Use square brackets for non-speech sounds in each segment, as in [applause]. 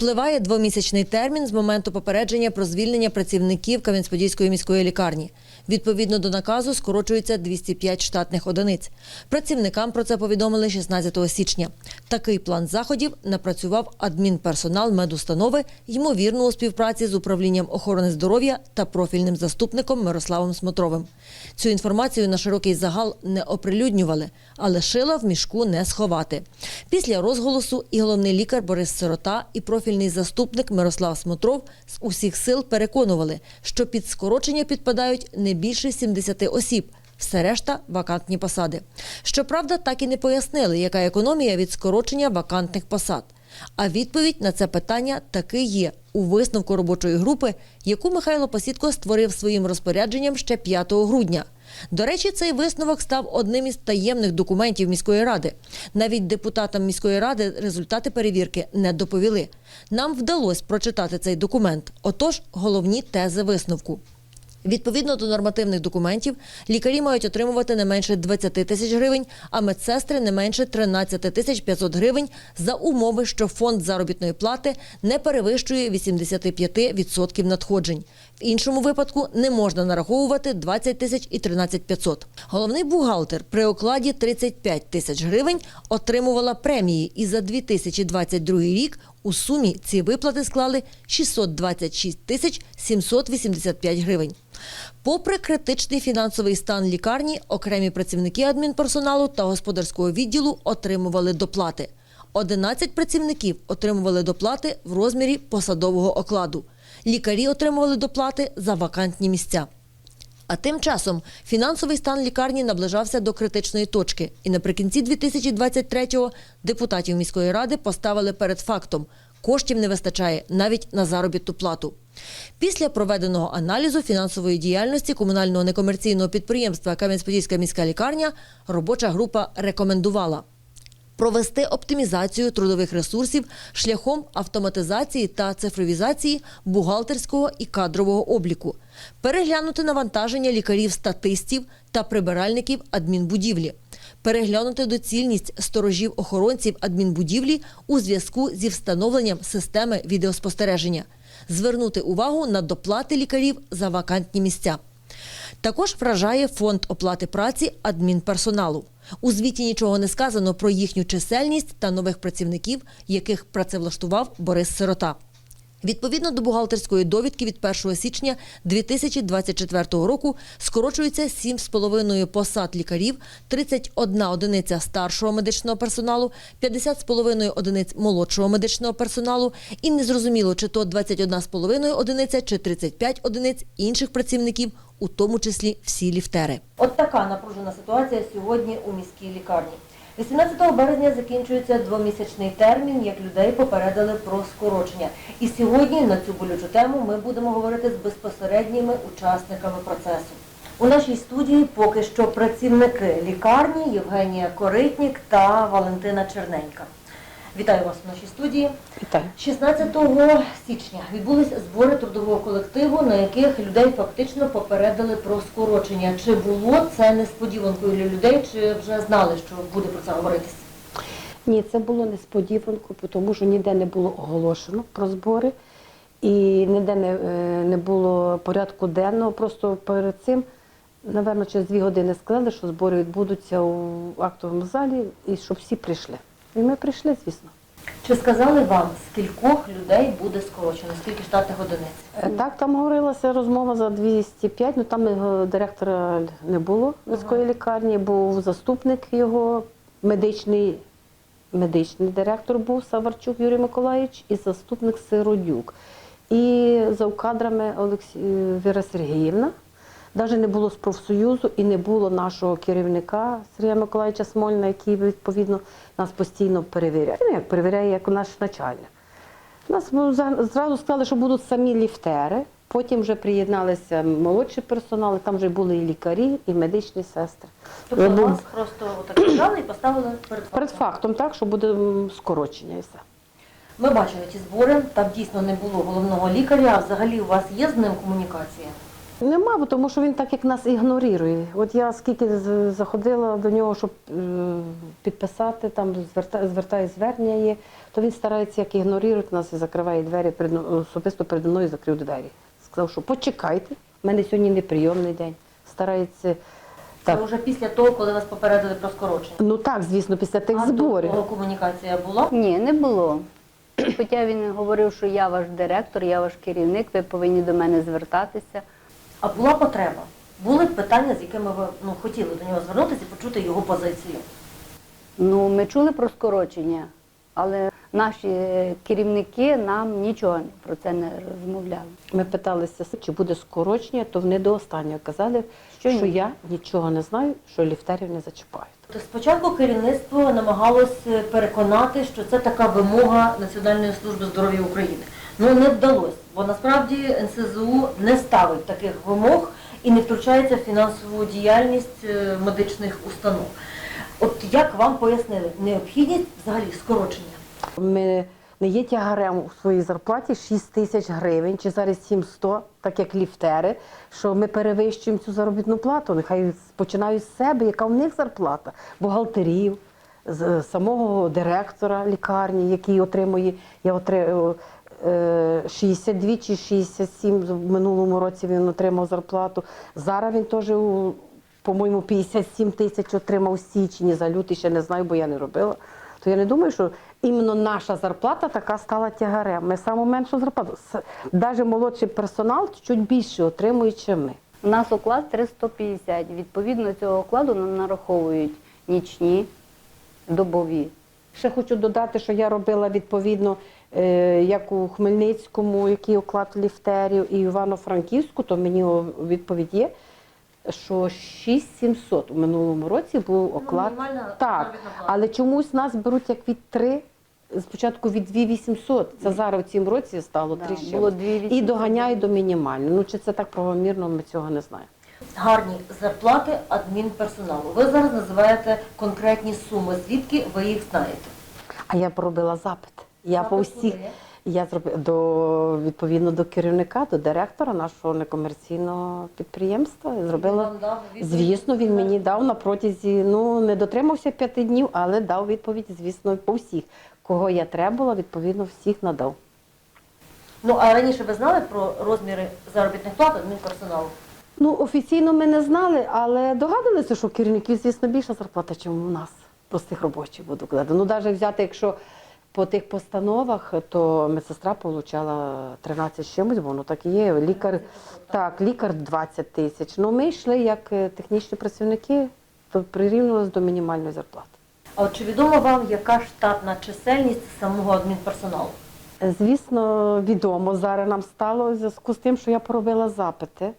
Спливає двомісячний термін з моменту попередження про звільнення працівників Кам'янець-Подільської міської лікарні. Відповідно до наказу скорочується 205 штатних одиниць. Працівникам про це повідомили 16 січня. Такий план заходів напрацював адмінперсонал медустанови, ймовірно, у співпраці з управлінням охорони здоров'я та профільним заступником Мирославом Смотровим. Цю інформацію на широкий загал не оприлюднювали, але шила в мішку не сховати. Після розголосу і головний лікар Борис Сирота, і профільний заступник Мирослав Смотров з усіх сил переконували, що під скорочення підпадають не більше 70 осіб. Все решта вакантні посади. Щоправда, так і не пояснили, яка економія від скорочення вакантних посад. А відповідь на це питання таки є у висновку робочої групи, яку Михайло Посідко створив своїм розпорядженням ще 5 грудня. До речі, цей висновок став одним із таємних документів міської ради. Навіть депутатам міської ради результати перевірки не доповіли. Нам вдалося прочитати цей документ. Отож, головні тези висновку. Відповідно до нормативних документів, лікарі мають отримувати не менше 20 тисяч гривень, а медсестри не менше 13 тисяч 500 гривень за умови, що фонд заробітної плати не перевищує 85% надходжень. В іншому випадку не можна нараховувати 20 тисяч і 13 500. Головний бухгалтер при окладі 35 тисяч гривень отримувала премії і за 2022 рік у сумі ці виплати склали 626 тисяч 785 гривень. Попри критичний фінансовий стан лікарні, окремі працівники адмінперсоналу та господарського відділу отримували доплати. 11 працівників отримували доплати в розмірі посадового окладу. Лікарі отримували доплати за вакантні місця. А тим часом фінансовий стан лікарні наближався до критичної точки, і наприкінці 2023-го депутатів міської ради поставили перед фактом: коштів не вистачає навіть на заробітну плату. Після проведеного аналізу фінансової діяльності комунального некомерційного підприємства Кам'янець-Подільська міська лікарня робоча група рекомендувала провести оптимізацію трудових ресурсів шляхом автоматизації та цифровізації бухгалтерського і кадрового обліку, переглянути навантаження лікарів-статистів та прибиральників адмінбудівлі, переглянути доцільність сторожів охоронців адмінбудівлі у зв'язку зі встановленням системи відеоспостереження, звернути увагу на доплати лікарів за вакантні місця. Також вражає фонд оплати праці адмінперсоналу. У звіті нічого не сказано про їхню чисельність та нових працівників, яких працевлаштував Борис Сирота. Відповідно до бухгалтерської довідки від 1 січня 2024 року скорочується 7,5 посад лікарів, 31 одиниця старшого медичного персоналу, 50,5 одиниць молодшого медичного персоналу і незрозуміло, чи то 21,5 одиниця, чи 35 одиниць інших працівників, у тому числі всі ліфтери. От така напружена ситуація сьогодні у міській лікарні. 18 березня закінчується двомісячний термін, як людей попередили про скорочення. І сьогодні на цю болючу тему ми будемо говорити з безпосередніми учасниками процесу. У нашій студії поки що працівники лікарні Євгенія Коритнік та Валентина Черненька. Вітаю вас у нашій студії. Вітаю. 16 січня відбулись збори трудового колективу, на яких людей фактично попередили про скорочення. Чи було це несподіванкою для людей, чи вже знали, що буде про це говоритись? Ні, це було несподіванкою, тому що ніде не було оголошено про збори і ніде не, е, не було порядку денного. Просто перед цим, напевно, через дві години сказали, що збори відбудуться у актовому залі і щоб всі прийшли. І ми прийшли, звісно. Чи сказали вам, скількох людей буде скорочено, скільки штатних одиниць? Е, Так, там говорилася розмова за 205, ну там його директора не було міської лікарні, був заступник його, медичний, медичний директор був Саварчук Юрій Миколаївич і заступник Сиродюк. І за кадрами Олексі... Віра Сергіївна. Навіть не було з профсоюзу і не було нашого керівника Сергія Миколаївича Смольна, який відповідно нас постійно перевіряє. Ну, як перевіряє як наш начальник. Нас ну, зразу сказали, що будуть самі ліфтери. Потім вже приєдналися молодший персонал, і там вже були і лікарі, і медичні сестри. Тобто Я вас просто взяли і поставили перед фактом? Перед фактом, так, що буде скорочення і все. Ми бачили ті збори, там дійсно не було головного лікаря, а взагалі у вас є з ним комунікація? Нема, бо тому що він так як нас ігнорує. От я скільки заходила до нього, щоб е, підписати, там зверта, звертаю звернення є, то він старається як ігнорувати нас і закриває двері, перед, особисто передо мною закрив двері. Сказав, що почекайте, в мене сьогодні неприйомний день. Старається так. Це вже після того, коли вас попередили про скорочення. Ну так, звісно, після тих а зборів. того комунікація була? Ні, не було. Хоча він говорив, що я ваш директор, я ваш керівник, ви повинні до мене звертатися. А була потреба? Були питання, з якими ви ну, хотіли до нього звернутися і почути його позицію? Ну, ми чули про скорочення, але наші керівники нам нічого про це не розмовляли. Ми питалися, чи буде скорочення, то вони до останнього казали, що, Що я нічого не знаю, що ліфтерів не зачіпають. То спочатку керівництво намагалось переконати, що це така вимога Національної служби здоров'я України. Ну не вдалося, бо насправді НСЗУ не ставить таких вимог і не втручається в фінансову діяльність е, медичних установ. От як вам пояснили необхідність взагалі скорочення? Ми не є тягарем у своїй зарплаті 6 тисяч гривень, чи зараз 700, так як ліфтери, що ми перевищуємо цю заробітну плату. Нехай починають з себе, яка в них зарплата, бухгалтерів, з самого директора лікарні, який отримує, я отримую 62 чи 67 в минулому році він отримав зарплату. Зараз він теж по-моєму, 57 тисяч отримав у січні за лютий, ще не знаю, бо я не робила. То я не думаю, що іменно наша зарплата така стала тягарем. Ми саму меншу зарплату. Навіть молодший персонал чуть більше отримує, ніж ми. У нас оклад 350. Відповідно цього окладу нам нараховують нічні, добові. Ще хочу додати, що я робила відповідно, е, як у Хмельницькому, який оклад ліфтерів, і Івано-Франківську, то мені відповідь є, що 6700 у минулому році був оклад. мінімальна так, але чомусь нас беруть як від 3, спочатку від 2800. Це зараз в цьому році стало Да, 3 було чимось. 2800. І доганяють до мінімальної. Ну чи це так правомірно, ми цього не знаємо. Гарні зарплати адмінперсоналу. Ви зараз називаєте конкретні суми, звідки ви їх знаєте? А я поробила запит. Я по всіх я зробила до відповідно до керівника, до директора нашого некомерційного підприємства. Я Зробила звісно, він мені дав на протязі. Ну не дотримався п'яти днів, але дав відповідь, звісно, по всіх. Кого я требувала, відповідно, всіх надав. Ну а раніше ви знали про розміри заробітних плат адмінперсоналу? Ну, офіційно ми не знали, але догадувалися, що керівників, звісно, більша зарплата, ніж у нас, простих робочих, буду казати. Ну, навіть взяти, якщо по тих постановах, то медсестра отримала 13 з чимось, воно так і є. Лікар, так, лікар 20 тисяч. Ну, ми йшли як е, технічні працівники, то прирівнювалися до мінімальної зарплати. А от чи відомо вам, яка штатна чисельність самого адмінперсоналу? Звісно, відомо зараз нам стало в зв'язку з тим, що я поробила запити.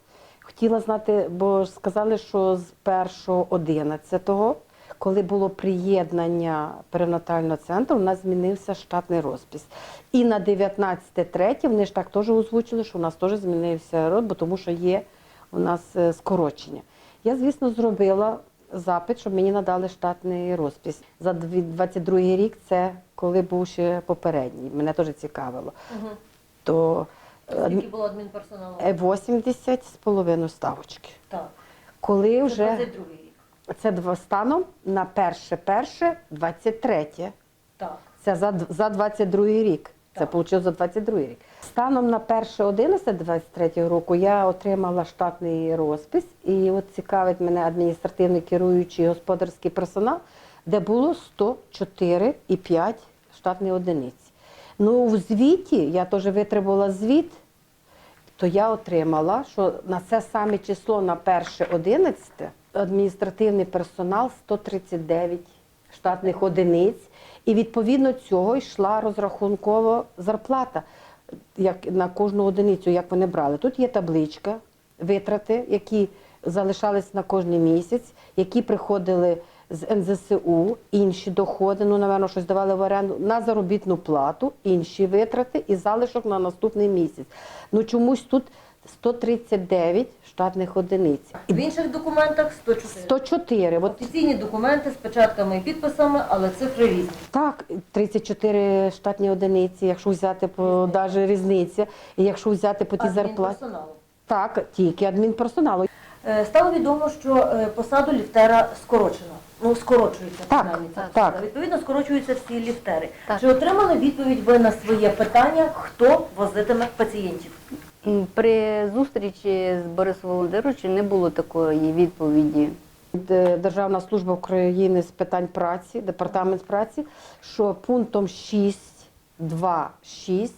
Хотіла знати, бо сказали, що з 1.11, коли було приєднання перинатального центру, у нас змінився штатний розпис. І на 19.3 вони ж так теж озвучили, що у нас теж змінився род, бо тому що є у нас е, скорочення. Я, звісно, зробила запит, щоб мені надали штатний розпис. За 22 рік це коли був ще попередній. Мене теж цікавило. Угу. То е, Скільки було адмінперсоналу? е, 80 з половиною ставочки. Так. Коли Це вже 22 рік. Це станом на перше перше 23 Так. Це за, за 22 рік. Це вийшло за 22 рік. Станом на 1.11 23 року я отримала штатний розпис, і от цікавить мене адміністративний керуючий господарський персонал, де було 104,5 штатних одиниць. Ну, в звіті, я теж витребувала звіт, то я отримала, що на це саме число на 1.11 адміністративний персонал 139 штатних одиниць, і відповідно цього йшла розрахункова зарплата як на кожну одиницю, як вони брали. Тут є табличка, витрати, які залишались на кожний місяць, які приходили з НЗСУ, інші доходи, ну, напевно, щось давали в оренду, на заробітну плату, інші витрати і залишок на наступний місяць. Ну чомусь тут 139 штатних одиниць. В інших документах 104. 104. От Офіційні документи з печатками і підписами, але цифри різні. Так, 34 штатні одиниці, якщо взяти по даже різниця, і якщо взяти по тій зарплаті. Так, тільки адмінперсоналу. Е, Стало відомо, що е, посаду ліфтера скорочено. Ну, скорочується Так, принаймні ця так. посада. Відповідно, скорочуються всі ліфтери. Так. Чи отримали відповідь ви на своє питання, хто возитиме пацієнтів? При зустрічі з Борисом Володимировичем не було такої відповіді. Державна служба України з питань праці, департамент праці, що пунктом 6.2.6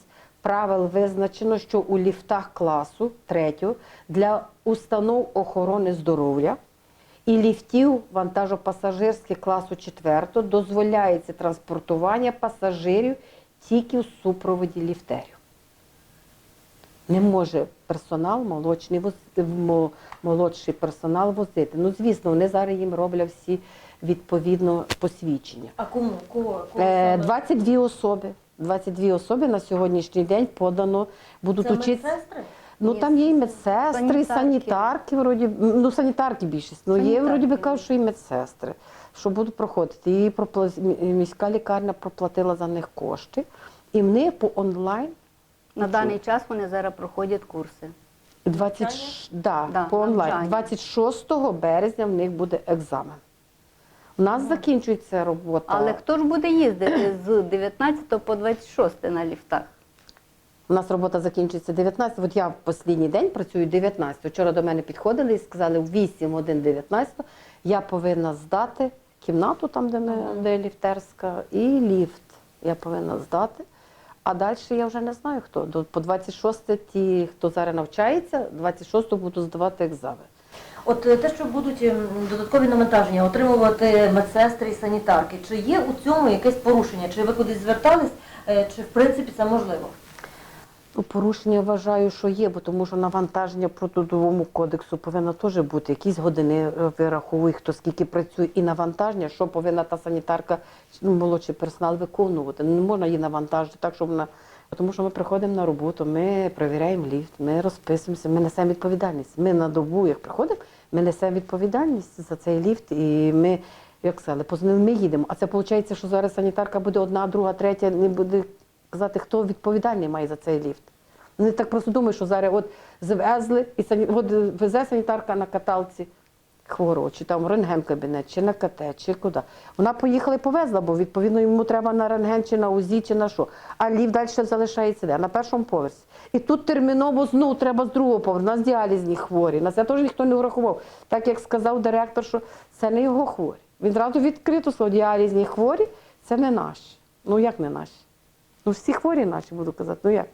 правил визначено, що у ліфтах класу 3 для установ охорони здоров'я і ліфтів вантажопасажирських класу 4 дозволяється транспортування пасажирів тільки в супроводі ліфтерів. Не може персонал молочний возити, молодший персонал возити. Ну, звісно, вони зараз їм роблять всі відповідно посвідчення. А кому? Кого? кого Е, саме? 22 особи. 22 особи на сьогоднішній день подано, будуть Це учитися. медсестри? Ну там є і медсестри, санітарки. і санітарки, вроді, ну санітарки більшість. Ну є вроді би кажуть, що і медсестри, що будуть проходити. І міська лікарня проплатила за них кошти. І вони по онлайн На даний час вони зараз проходять курси. 20, да, Да, по онлайн. навчання. 26 березня в них буде екзамен. У нас закінчується робота. Але хто ж буде їздити з 19 по 26 на ліфтах? У нас робота закінчується 19. От я в останній день працюю 19. Вчора до мене підходили і сказали, в 8 годин 19 я повинна здати кімнату, там, де, ми, де ліфтерська, і ліфт. Я повинна здати. А далі я вже не знаю хто. По 26 ті, хто зараз навчається, 26 буду здавати екзамен. От е, те, що будуть ем, додаткові навантаження отримувати медсестри і санітарки, чи є у цьому якесь порушення? Чи ви кудись звертались, е, чи в принципі це можливо? Ну, порушення вважаю, що є, бо тому що навантаження по трудовому кодексу повинно теж бути. Якісь години е, вираховує, хто скільки працює, і навантаження, що повинна та санітарка, ну, молодший персонал виконувати. Ну, не можна її навантажити так, щоб вона. Тому що ми приходимо на роботу, ми перевіряємо ліфт, ми розписуємося, ми несемо відповідальність. Ми на добу, як приходимо, ми несемо відповідальність за цей ліфт, і ми, як сказали, позвонили, ми їдемо. А це виходить, що зараз санітарка буде одна, друга, третя, не буде казати, хто відповідальний має за цей ліфт. Вони так просто думають, що зараз от завезли, і сані... от везе санітарка на каталці хворого, чи там рентген-кабінет, чи на КТ, чи куди. Вона поїхала і повезла, бо відповідно йому треба на рентген, чи на УЗІ, чи на що. А лів далі залишається де? На першому поверсі. І тут терміново знову треба з другого поверху. У нас діалізні хворі. На це теж ніхто не врахував. Так як сказав директор, що це не його хворі. Він зразу відкрито сказав, діалізні хворі це не наші. Ну як не наші? Ну всі хворі наші, буду казати. Ну як?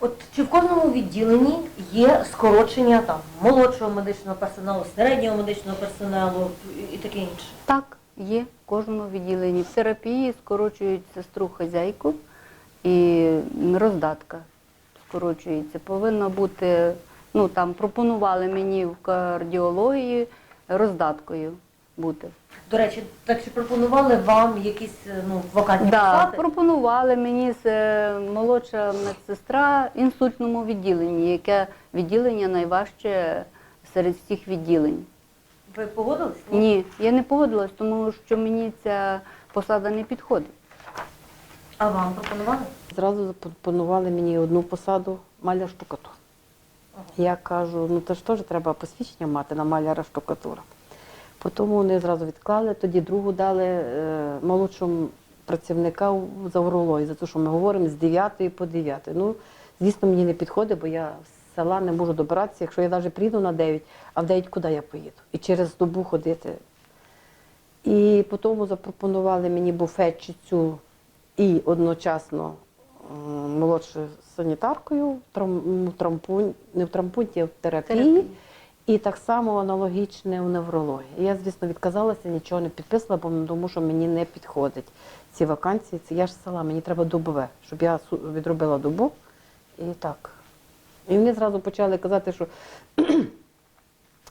От чи в кожному відділенні є скорочення там молодшого медичного персоналу, середнього медичного персоналу і таке інше? Так, є в кожному відділенні. В терапії скорочують сестру хазяйку і роздатка скорочується. Повинно бути, ну там пропонували мені в кардіології роздаткою бути. До речі, так чи пропонували вам якісь е, ну, вакантні Да, посади? пропонували мені е, молодша медсестра в інсультному відділенні, яке відділення найважче серед всіх відділень. Ви погодились? Ні, я не погодилась, тому що мені ця посада не підходить. А вам пропонували? Зразу запропонували мені одну посаду маляр штукатур. Я кажу, ну це ж теж треба посвідчення мати на маляра штукатура. Тому вони зразу відклали, тоді другу дали е, молодшому працівника за урологію, за те, що ми говоримо з 9 по 9. Ну, звісно, мені не підходить, бо я з села не можу добиратися, якщо я навіть прийду на 9, а в 9 куди я поїду? І через добу ходити. І потім запропонували мені буфетчицю і одночасно молодшою санітаркою в трам- в трампун- не в трампунті, а в терапії. Терапії. І так само аналогічне у неврології. Я, звісно, відказалася, нічого не підписала, бо тому що мені не підходить ці вакансії. Це я ж села, мені треба добове, щоб я відробила добу. І так. І вони зразу почали казати, що [clears throat]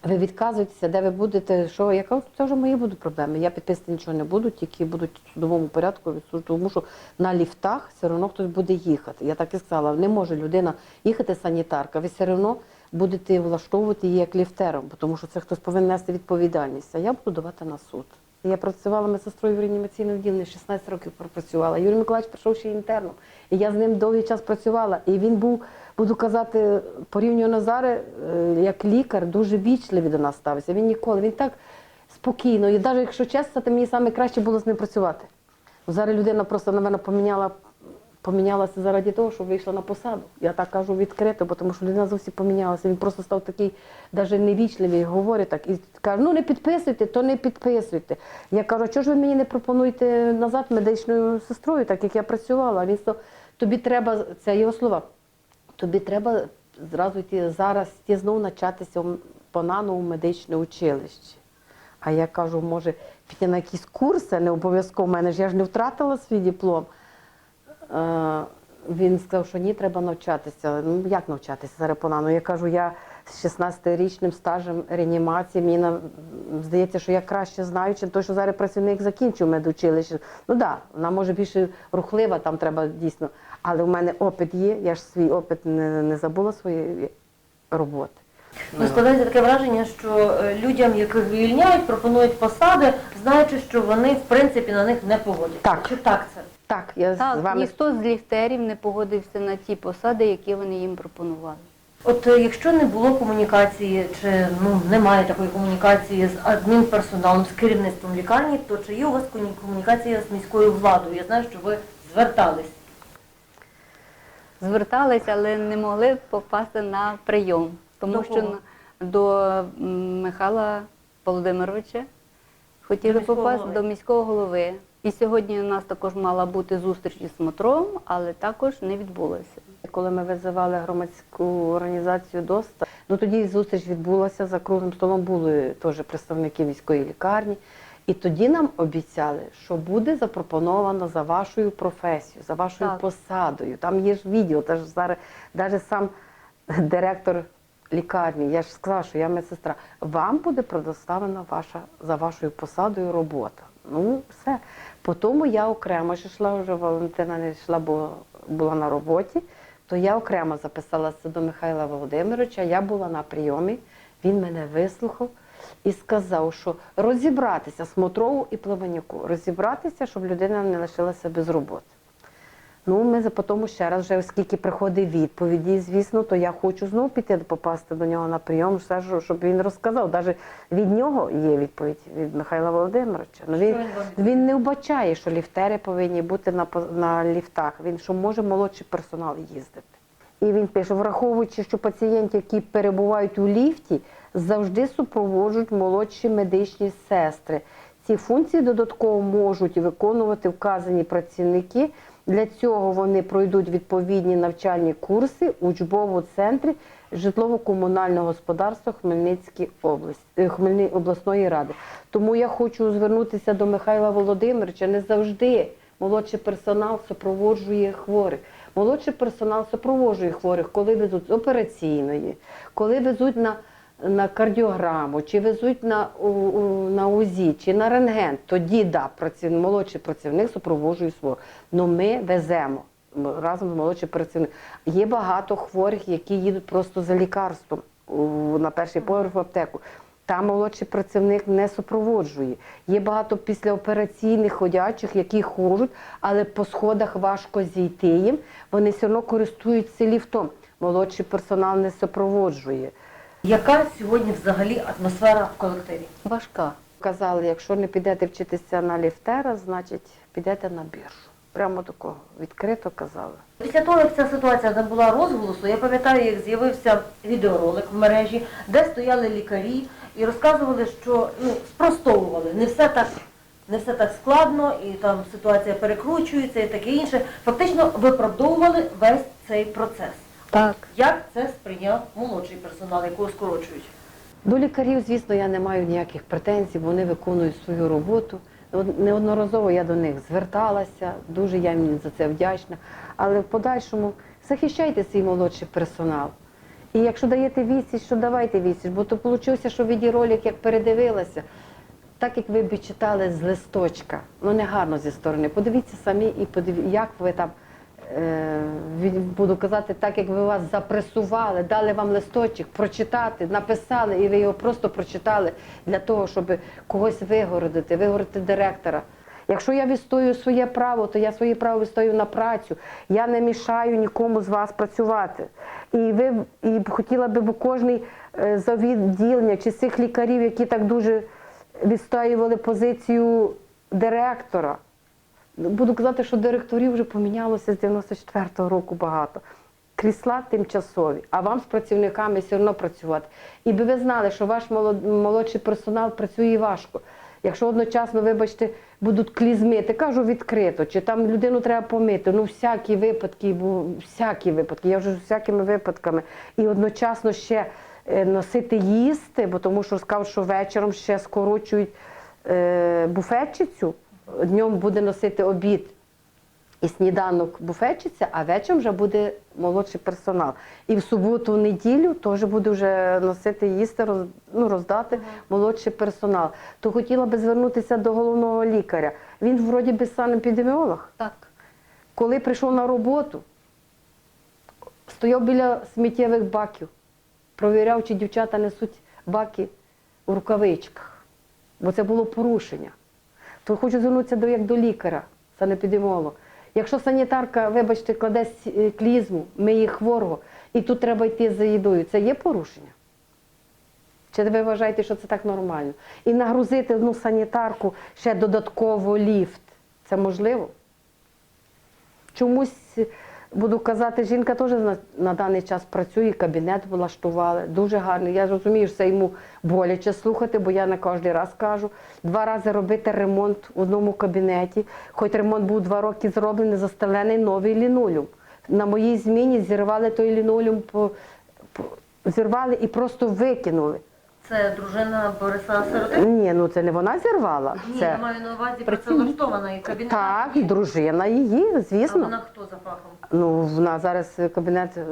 ви відказуєтеся, де ви будете, що я кажу, це вже мої будуть проблеми. Я підписати нічого не буду, тільки будуть в судовому порядку відсуджувати, тому що на ліфтах все одно хтось буде їхати. Я так і сказала, не може людина їхати санітарка, ви все одно будете влаштовувати її як ліфтером, тому що це хтось повинен нести відповідальність. А я буду давати на суд. Я працювала медсестрою в реанімаційному відділенні, 16 років пропрацювала. Юрій Миколаївич прийшов ще інтерном. І я з ним довгий час працювала. І він був, буду казати, порівнюю Назари, е, як лікар, дуже вічливий до нас ставився. Він ніколи, він так спокійно. І навіть якщо чесно, то мені саме краще було з ним працювати. Зараз людина просто, напевно, поміняла, помінялася заради того, що вийшла на посаду. Я так кажу відкрито, бо тому що людина зовсім помінялася. Він просто став такий навіть невічливий, говорить так. І каже, ну не підписуйте, то не підписуйте. Я кажу, чого ж ви мені не пропонуєте назад медичною сестрою, так як я працювала. А Він сказав, тобі треба, це його слова, тобі треба зразу йти зараз йти знову навчатися по-наново в медичне училище. А я кажу, може, піти на якісь курси, не обов'язково в мене ж я ж не втратила свій диплом. Е, він сказав, що ні, треба навчатися. Ну як навчатися зараз по-наново? Я кажу, я з 16-річним стажем реанімації, мені здається, що я краще знаю, чим той, що зараз працівник закінчив медучилище. Ну так, да, вона може більше рухлива, там треба дійсно. Але в мене опит є, я ж свій опит не, не забула своєї роботи. Ну, складається таке враження, що е, людям, яких звільняють, пропонують посади, знаючи, що вони в принципі на них не погодяться. Так. Чи так це? Так, я з вами ніхто з ліфтерів не погодився на ті посади, які вони їм пропонували. От е, якщо не було комунікації, чи ну немає такої комунікації з адмінперсоналом, з керівництвом лікарні, то чи є у вас комунікація з міською владою? Я знаю, що ви звертались. Зверталися, але не могли попасти на прийом, тому До що до Михайла Володимировича хотіли До попасти голови. до міського голови. І сьогодні у нас також мала бути зустріч із Смотром, але також не відбулося. Коли ми визивали громадську організацію ДОСТа, ну тоді зустріч відбулася за круглим столом, були теж представники міської лікарні. І тоді нам обіцяли, що буде запропоновано за вашою професією, за вашою Так. посадою. Там є ж відео, та ж зараз навіть сам директор лікарні, я ж сказала, що я медсестра. Вам буде предоставлена ваша за вашою посадою робота. Ну, все. По тому я окремо ж йшла, вже Валентина не йшла, бо була на роботі, то я окремо записалася до Михайла Володимировича, я була на прийомі, він мене вислухав і сказав, що розібратися Смотрову і Плаванюку, розібратися, щоб людина не лишилася без роботи. Ну, ми за потім ще раз, вже оскільки приходить відповіді, звісно, то я хочу знову піти попасти до нього на прийом, все, щоб він розказав. Навіть від нього є відповідь від Михайла Володимировича. Ну, він, він не вбачає, що ліфтери повинні бути на, на ліфтах. Він що може молодший персонал їздити. І він пише, враховуючи, що пацієнти, які перебувають у ліфті, завжди супроводжують молодші медичні сестри. Ці функції додатково можуть виконувати вказані працівники. Для цього вони пройдуть відповідні навчальні курси у учбовому центрі житлово-комунального господарства Хмельницької області, е, Хмельни, обласної ради. Тому я хочу звернутися до Михайла Володимировича. Не завжди молодший персонал супроводжує хворих. Молодший персонал супроводжує хворих, коли везуть з операційної, коли везуть на, на кардіограму, чи везуть на, у- у- на УЗІ, чи на рентген. Тоді да, праців, молодший працівник супроводжує хворих. Ну ми веземо разом з молодшим працівником. Є багато хворих, які їдуть просто за лікарством у- на перший поверх в аптеку. Там молодший працівник не супроводжує. Є багато післяопераційних ходячих, які ходжуть, але по сходах важко зійти їм. Вони все одно користуються ліфтом. Молодший персонал не супроводжує. Яка сьогодні взагалі атмосфера в колективі? Важка. Казали, якщо не підете вчитися на ліфтера, значить підете на біржу. Прямо такого відкрито казали. Після того, як ця ситуація набула розголосу, я пам'ятаю, як з'явився відеоролик в мережі, де стояли лікарі і розказували, що ну, спростовували, не все так. Не все так складно, і там ситуація перекручується і таке інше. Фактично виправдовували весь цей процес. Так. Як це сприйняв молодший персонал, якого скорочують? До лікарів, звісно, я не маю ніяких претензій, вони виконують свою роботу. Неодноразово я до них зверталася, дуже я їм за це вдячна. Але в подальшому захищайте свій молодший персонал. І якщо даєте відсіч, що давайте відсіч, бо то вийшло, що відеоролик, як передивилася, так як ви б читали з листочка, ну не гарно зі сторони. Подивіться самі і подивіться, як ви там. Е, Буду казати, так як ви вас запресували, дали вам листочок прочитати, написали, і ви його просто прочитали для того, щоб когось вигородити, вигородити директора. Якщо я відстоюю своє право, то я своє право відстоюю на працю. Я не мішаю нікому з вас працювати. І ви і хотіла би кожний е, за відділення чи цих лікарів, які так дуже відстоювали позицію директора. Буду казати, що директорів вже помінялося з 94-го року багато. Крісла тимчасові, а вам з працівниками все одно працювати. І би ви знали, що ваш молодший персонал працює важко. Якщо одночасно, вибачте, будуть клізмити, кажу відкрито, чи там людину треба помити, ну всякі випадки, всякі випадки, я вже з всякими випадками. І одночасно ще е, носити їсти, бо тому що сказав, що вечором ще скорочують е, буфетчицю, днем буде носити обід і сніданок буфетчиця, а вечором вже буде молодший персонал. І в суботу, в неділю теж буде вже носити їсти, роз, ну, роздати молодший персонал. То хотіла би звернутися до головного лікаря. Він вроді би санепідеміолог. Так. Коли прийшов на роботу, стояв біля сміттєвих баків, провіряв, чи дівчата несуть баки у рукавичках, бо це було порушення. То хочу звернутися до, як до лікаря, санепідемолога. Якщо санітарка, вибачте, кладе клізму, ми миє хворого, і тут треба йти за їдою, це є порушення? Чи ви вважаєте, що це так нормально? І нагрузити одну санітарку ще додатково ліфт. Це можливо? Чомусь, буду казати, жінка теж на, на даний час працює, кабінет влаштували, дуже гарний. Я розумію, що це йому боляче слухати, бо я не кожен раз кажу. Два рази робити ремонт в одному кабінеті. Хоч ремонт був два роки зроблений, застелений новий лінолеум. На моїй зміні зірвали той лінолеум, по, по, зірвали і просто викинули. Це дружина Бориса Сироти? Ні, ну це не вона зірвала. Ні, це я маю на увазі працевлаштована і кабінет. так, і дружина її, А звісно. вона хто за фахом? Ну, вона зараз кабінет е,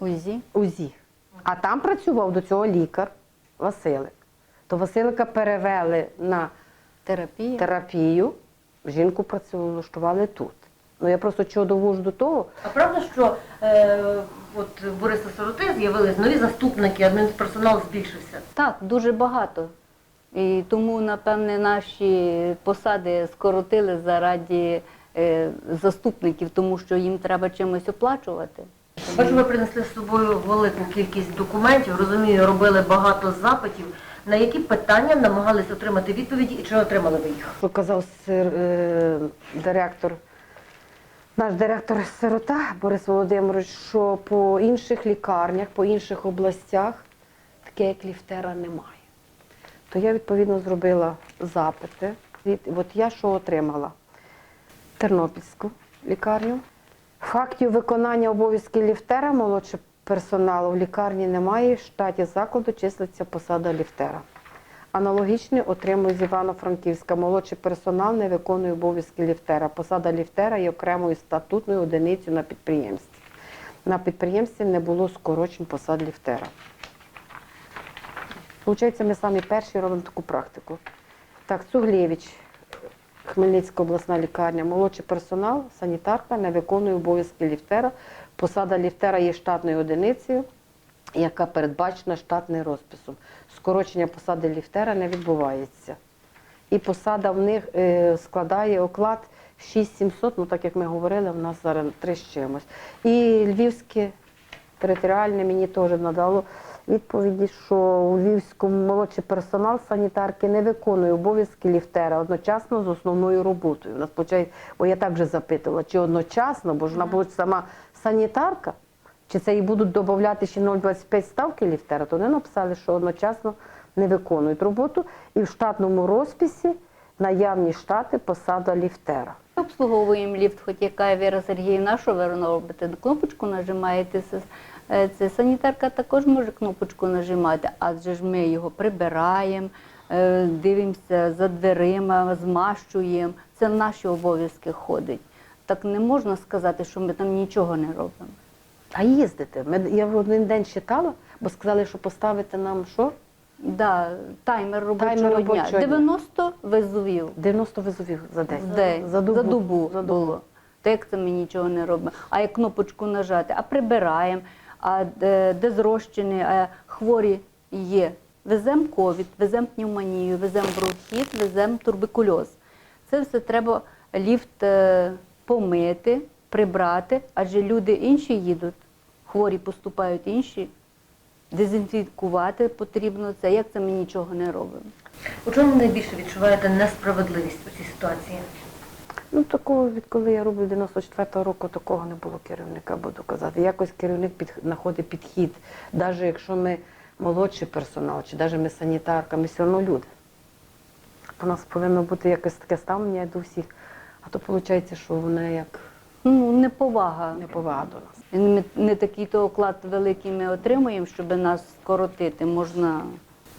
УЗІ. УЗІ. А там працював до цього лікар Василик. То Василика перевели на Терапія. терапію, жінку працевлаштували тут. Ну я просто чого довожу до того, А правда, що е, от Бориса Сироти з'явились нові заступники, адмінперсонал збільшився? Так, дуже багато. І тому, напевне, наші посади скоротили заради е, заступників, тому що їм треба чимось оплачувати. Бачу, ви принесли з собою велику кількість документів, розумію, робили багато запитів. На які питання намагались отримати відповіді і чи отримали ви їх? що казав сир, е, директор, наш директор сирота Борис Володимирович, що по інших лікарнях, по інших областях таке як ліфтера немає. То я відповідно зробила запити. От я що отримала? Тернопільську лікарню. Фактів виконання обов'язків ліфтера молодшого персоналу в лікарні немає. В штаті закладу числиться посада ліфтера. Аналогічне отримує з Івано-Франківська. Молодший персонал не виконує обов'язки ліфтера. Посада ліфтера є окремою статутною одиницею на підприємстві. На підприємстві не було скорочень посад ліфтера. Получається, ми самі перші робимо таку практику. Так, Цуглєвич, Хмельницька обласна лікарня, молодший персонал, санітарка не виконує обов'язки ліфтера. Посада ліфтера є штатною одиницею, яка передбачена штатним розписом. Скорочення посади ліфтера не відбувається. І посада в них е, складає оклад 6700, ну так як ми говорили, в нас зараз три з чимось. І Львівське територіальне мені теж надало відповіді, що у Львівському молодший персонал санітарки не виконує обов'язки ліфтера одночасно з основною роботою. У нас получає, бо я так вже запитувала, чи одночасно, бо ж вона була сама санітарка, чи це їй будуть додати ще 0,25 ставки ліфтера, то вони написали, що одночасно не виконують роботу. І в штатному розписі наявні штати посада ліфтера. Обслуговуємо ліфт, хоч яка Віра Сергіївна, що ви робите? Кнопочку нажимаєте. це- е, санітарка також може кнопочку нажимати, адже ж ми його прибираємо, е, дивимося за дверима, змащуємо. Це наші обов'язки ходить. Так не можна сказати, що ми там нічого не робимо. А їздите? Ми- Я в один день читала, бо сказали, що поставити нам що? Да, таймер робочого, Таймер дня. робочого дня. 90 визовів 90 визовів за день. в день, За добу. За добу. було. То як це ми нічого не робимо? А як кнопочку нажати, а прибираємо, а де, де зрощені, а хворі є. Веземо ковід, веземо пневмонію, веземо бронхіт, веземо туберкульоз. Це все треба ліфт е, помити, прибрати, адже люди інші їдуть, хворі поступають інші. Дезінфікувати потрібно це. Як це ми нічого не робимо? У чому найбільше відчуваєте несправедливість у цій ситуації? Ну, такого, відколи я роблю 94-го року, такого не було керівника, буду казати. Якось керівник під, знаходить підхід, навіть якщо ми молодший персонал, чи навіть ми санітарка, ми все одно люди. У нас повинно бути якесь таке ставлення до всіх. А то виходить, що вона як Ну, неповага. неповага до нас. Ми не такий то оклад великий ми отримуємо, щоб нас скоротити. Можна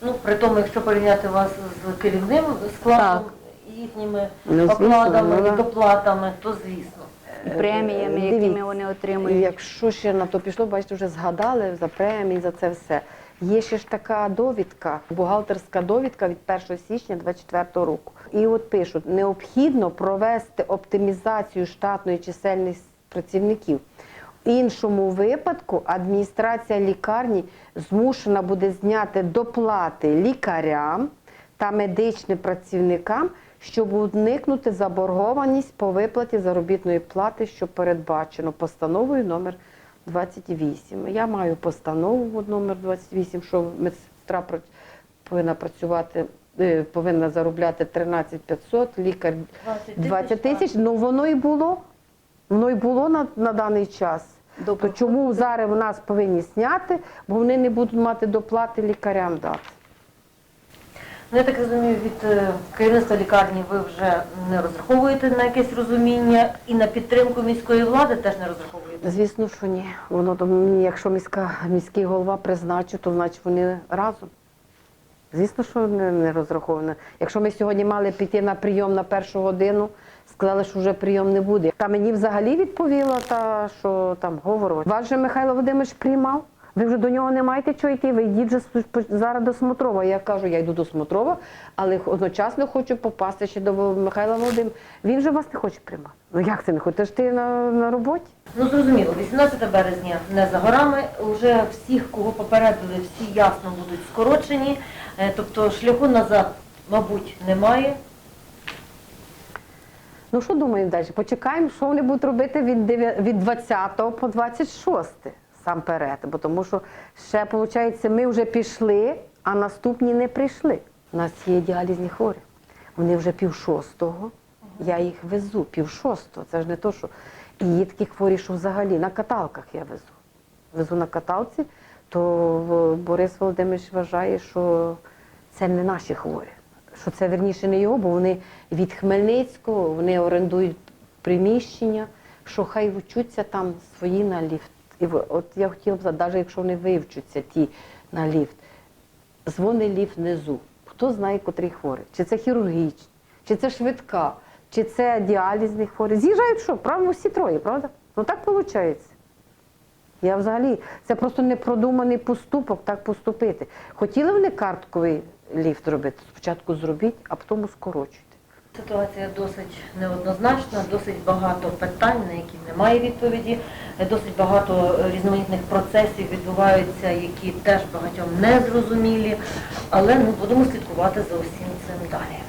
Ну, при тому, якщо порівняти вас з керівним складом, Так. їхніми Ну, звісно, окладами ну, да. і доплатами, то звісно. і преміями, Е, якими дивіться, вони отримують. Якщо ще на то пішло, бачите, вже згадали за премії, за це все. Є ще ж така довідка, бухгалтерська довідка від 1 січня 2024 року. І от пишуть, необхідно провести оптимізацію штатної чисельності працівників. В іншому випадку адміністрація лікарні змушена буде зняти доплати лікарям та медичним працівникам, щоб уникнути заборгованість по виплаті заробітної плати, що передбачено постановою номер 28. Я маю постанову номер 28, що медсестра повинна працювати, повинна заробляти 13 500, лікар 20 тисяч. Ну воно і було. Воно і було на, на даний час. То чому зараз в нас повинні зняти, бо вони не будуть мати доплати лікарям дати. Ну, я так розумію, від е, керівництва лікарні ви вже не розраховуєте на якесь розуміння і на підтримку міської влади теж не розраховуєте. Звісно, що ні. Воно якщо міська, міський голова призначив, то значить вони разом. Звісно, що не, не розраховано. Якщо ми сьогодні мали піти на прийом на першу годину, сказали, що вже прийом не буде. Та мені взагалі відповіла, та, що там говорить. Вас же Михайло Володимирович приймав. Ви вже до нього не маєте чого йти, ви йдіть вже зараз до Смотрова. Я кажу, я йду до Смотрова, але одночасно хочу попасти ще до Михайла Володимировича. Він же вас не хоче приймати. Ну як це не хоче? Ти ж ти на, на роботі? Ну зрозуміло, 18 березня не за горами. Уже всіх, кого попередили, всі ясно будуть скорочені. Е, Тобто шляху назад, мабуть, немає. Ну що думаємо далі? Почекаємо, що вони будуть робити від 20 по 26 сам перед. Бо тому що ще, виходить, ми вже пішли, а наступні не прийшли. У нас є діалізні хворі. Вони вже пів шостого. Я їх везу, пів шостого. Це ж не то, що. І є такі хворі, що взагалі на каталках я везу. Везу на каталці, то Борис Володимирович вважає, що це не наші хворі. Що це верніше не його, бо вони від Хмельницького, вони орендують приміщення, що хай вчуться там свої на ліфт. І от я хотіла б сказати, навіть якщо вони вивчуться ті на ліфт, дзвони ліфт внизу. Хто знає, котрий хворий? Чи це хірургічний, чи це швидка, чи це діалізний хворий. З'їжджають що? Правильно, всі троє, правда? Ну так виходить. Я взагалі, це просто непродуманий поступок так поступити. Хотіли вони картковий ліфт зробити? Спочатку зробіть, а потім скорочуйте. Ситуація досить неоднозначна, досить багато питань, на які немає відповіді, досить багато різноманітних процесів відбуваються, які теж багатьом не зрозумілі. Але ми будемо слідкувати за усім цим далі.